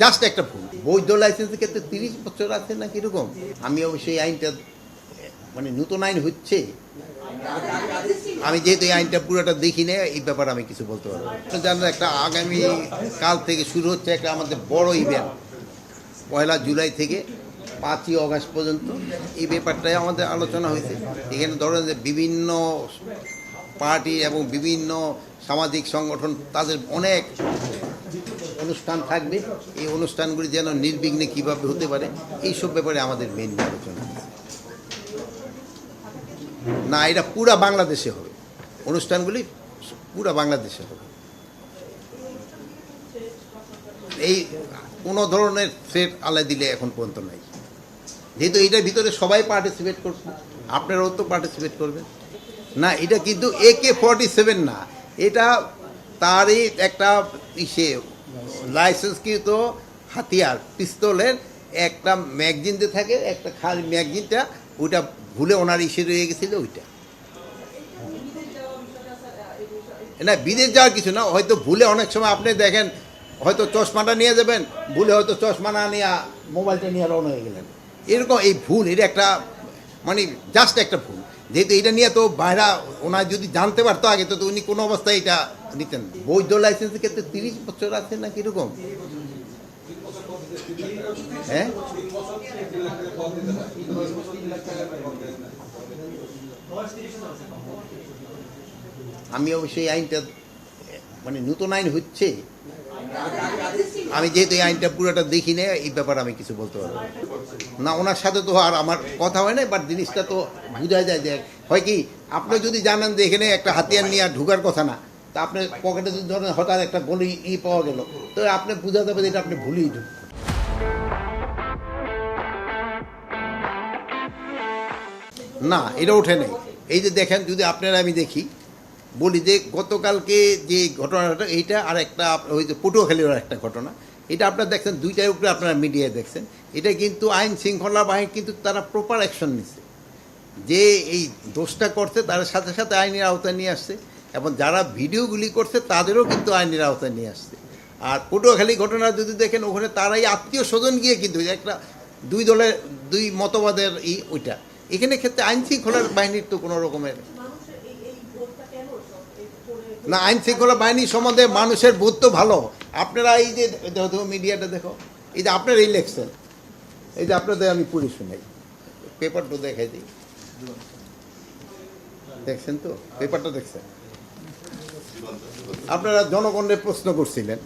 Just একটা ভুল। বৈধ লাইসেন্সের ক্ষেত্রে তিরিশ বছর আছে না কীরকম আমি অবশ্যই আইনটা মানে নতুন আইন হচ্ছে। আমি যেহেতু এই আইনটা পুরোটা দেখি না এই ব্যাপারে আমি কিছু বলতে পারব। জানেন একটা আগামী কাল থেকে শুরু হচ্ছে একটা আমাদের বড় ইভেন্ট পয়লা জুলাই থেকে পাঁচই অগাস্ট পর্যন্ত। এই ব্যাপারটাই আমাদের আলোচনা হয়েছে। এখানে ধরেন যে বিভিন্ন পার্টি এবং বিভিন্ন সামাজিক সংগঠন, তাদের অনেক অনুষ্ঠান থাকবে, এই অনুষ্ঠানগুলি যেন নির্বিঘ্নে কীভাবে হতে পারে, এইসব ব্যাপারে আমাদের মেন আলোচনা না, এটা পুরা বাংলাদেশে হবে। অনুষ্ঠানগুলি পুরা বাংলাদেশে হবে। এই কোনো ধরনের থ্রেট আলাই দিলে এখন পর্যন্ত নাই। যেহেতু এটার ভিতরে সবাই পার্টিসিপেট করছে, আপনারাও তো পার্টিসিপেট করবেন। না, এটা কিন্তু এ কে ফর্টি সেভেন না। এটা তারই একটা ইসে লাইসেন্সকৃত হাতিয়ার। পিস্তলের একটা ম্যাগজিন যে থাকে, একটা খালি ম্যাগজিনটা, ওইটা ভুলে ওনার ইসে রয়ে গেছিল ওইটা। না, বিদেশ যাওয়ার কিছু না, হয়তো ভুলে অনেক সময় আপনি দেখেন, হয়তো চশমাটা নিয়ে যাবেন, ভুলে হয়তো চশমা না নিয়ে মোবাইলটা নিয়ে রওনা হয়ে গেলেন। এরকম এই ভুল, এটা একটা মানে জাস্ট একটা ভুল। যেহেতু এটা নিয়ে তো বাইরা ওনার যদি জানতে পারতো আগে, তো উনি কোনো অবস্থায় এটা নিতেন। বৈধ লাইসেন্সের ক্ষেত্রে তিরিশ বছর আছে না কীরকম হ্যাঁ আমি অবশ্যই আইনটা মানে নতুন আইন হচ্ছে আমি যেহেতু এই আইনটা পুরোটা দেখি না এই ব্যাপারে আমি কিছু বলতে পারব না। ওনার সাথে তো আর আমার কথা হয় না বাট জিনিসটা তো বোঝা যায় যে হয় কি, আপনি যদি জানেন যে এখানে একটা হাতিয়ার নিয়ে আর ঢুকার কথা না, তা আপনার পকেটে যদি ধরেন হঠাৎ একটা গলি ই পাওয়া গেল, তো আপনি বোঝা যাবে যে এটা আপনি ভুলেই ঢুক না, এটা ওঠে নাই এই যে দেখেন, যদি আপনারা আমি দেখি বলি যে গতকালকে যে ঘটনাটা, এইটা আর একটা ওই যে পটুয়াখালীর একটা ঘটনা। এটা আপনারা দেখছেন দুইটার উপরে আপনারা মিডিয়ায় দেখছেন। এটা কিন্তু আইন শৃঙ্খলা বাহিনী কিন্তু তারা প্রপার অ্যাকশন নিচ্ছে যে এই দোষটা করছে, তার সাথে সাথে আইনের আওতায় নিয়ে আসছে এবং যারা ভিডিওগুলি করছে, তাদেরও কিন্তু আইনের আওতায় নিয়ে আসছে। আর পটুয়াখালী ঘটনা যদি দেখেন, ওখানে তারাই আত্মীয় স্বজন গিয়ে কিন্তু একটা দুই দলের, দুই মতবাদের ই ওইটা। এখানে ক্ষেত্রে আইন শৃঙ্খলার বাহিনীর তো কোনো রকমের মানুষের এই এই ভোটটা কেন সব এই করে না, আইন শৃঙ্খলা বাহিনী সম্বন্ধে মানুষের বোধ তো ভালো। আপনারা এই যে মিডিয়াটা দেখো, এই যে আপনার ইলেকশন এই যে আপনাদের আমি পড়ি শুনাই। পেপারটা দেখাই দিই। দেখছেন তো? পেপারটা দেখছেন? আপনারা জনগণের প্রশ্ন করছিলেন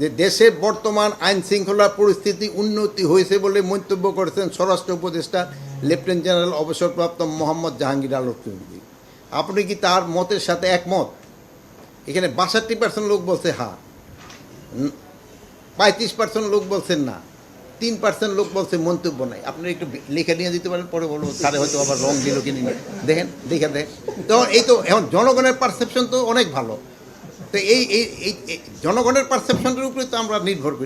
যে দেশের বর্তমান আইন শৃঙ্খলা পরিস্থিতি উন্নতি হয়েছে বলে মন্তব্য করেছেন স্বরাষ্ট্র উপদেষ্টা লেফটেন্যান্ট জেনারেল অবসরপ্রাপ্ত মোহাম্মদ জাহাঙ্গীর আলম। চৌধুরী আপনি কি তার মতের সাথে একমত? এখানে বাষট্টি পার্সেন্ট লোক বলছে হ্যাঁ পঁয়ত্রিশ পার্সেন্ট লোক বলছেন না। তিন পার্সেন্ট লোক বলছে মন্তব্য নাই। আপনি একটু লিখে নিয়ে দিতে পারেন, পরে বলব স্যারে হয়তো আবার রং দিল কিনে নিয়ে। দেখেন দেখে দেখ তখন এই তো, এখন জনগণের পারসেপশন তো অনেক ভালো। তো এই এই জনগণের পারসেপশনের উপরে তো আমরা নির্ভর করি।